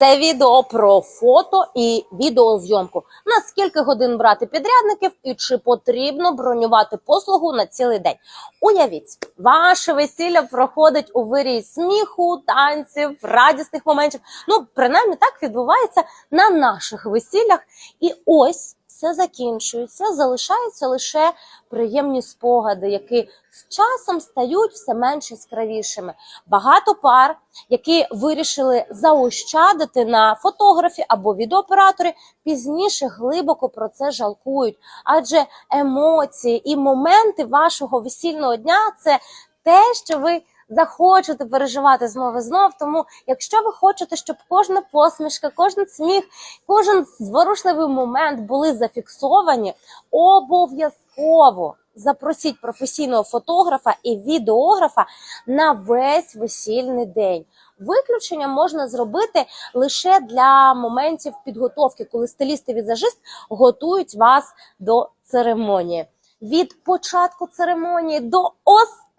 Це відео про фото і відеозйомку. На скільки годин брати підрядників і чи потрібно бронювати послугу на цілий день? Уявіть, ваше весілля проходить у вирії сміху, танців, радісних моментів. Ну, принаймні так відбувається на наших весіллях. І ось все закінчується, залишаються лише приємні спогади, які з часом стають все менш яскравішими. Багато пар, які вирішили заощадити на фотографі або відеооператорі, пізніше глибоко про це жалкують. Адже емоції і моменти вашого весільного дня це те, що ви захочете переживати знову і знов. Тому, якщо ви хочете, щоб кожна посмішка, кожен сміх, кожен зворушливий момент були зафіксовані, обов'язково запросіть професійного фотографа і відеографа на весь весільний день. Виключення можна зробити лише для моментів підготовки, коли стиліст і візажист готують вас до церемонії. Від початку церемонії до останнього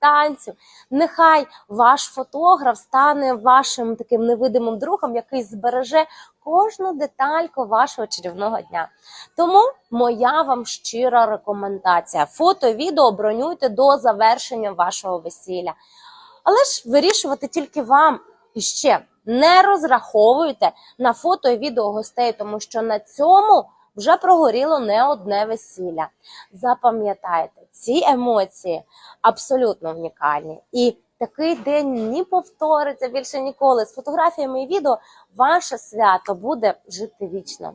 танцю нехай ваш фотограф стане вашим таким невидимим другом, який збереже кожну детальку вашого чарівного дня. Тому моя вам щира рекомендація: фото, відео бронюйте до завершення вашого весілля. Але ж вирішувати тільки вам і ще не розраховуйте на фото і відео гостей, тому що на цьому вже прогоріло не одне весілля. Запам'ятайте, ці емоції абсолютно унікальні. І такий день не повториться більше ніколи. З фотографіями і відео ваше свято буде жити вічно.